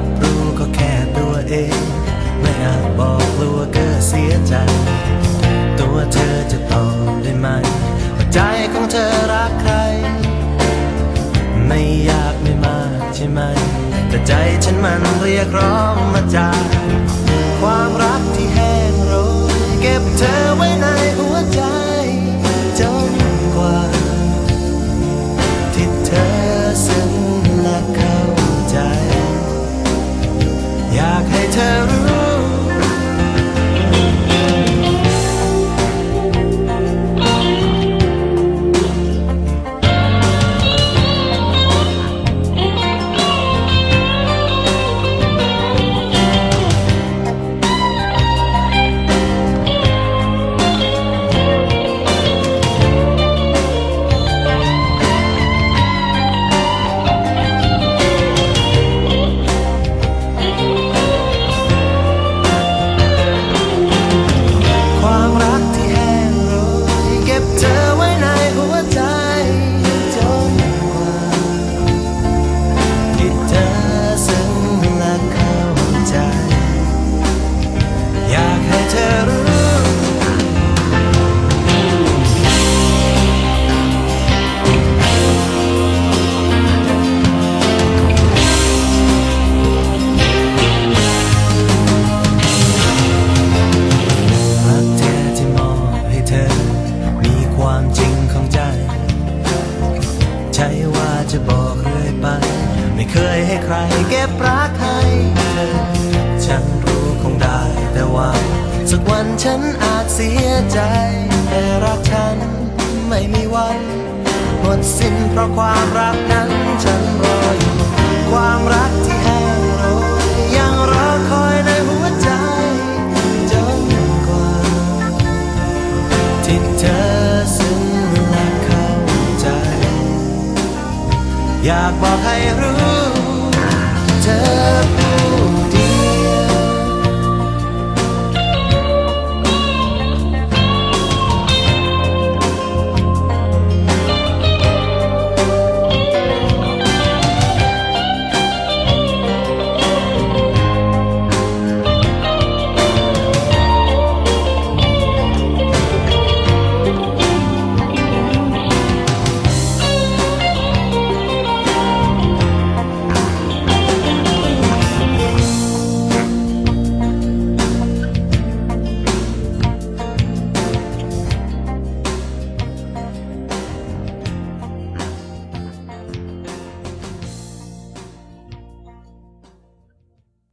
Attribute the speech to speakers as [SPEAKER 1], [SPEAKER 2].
[SPEAKER 1] รับรู้ก็แค่ตัวเอง ไม่อาจบอกกลัวเกิดเสียใจ ตัวเธอจะตอบได้ไหมว่าใจของเธอรักใคร ไม่อยากไม่มากใช่ไหม แต่ใจฉันมันเรียกร้องมาจาก tell ไป ไม่เคยให้ใครเก็บรักให้เธอ ฉันรู้คงได้แต่ว่า สักวันฉันอาจเสียใจแต่รักฉันไม่มีวันหมดสิ้นเพราะความรักนั้นฉันรออยู่ความรัก อยากบอกให้รู้ เธอ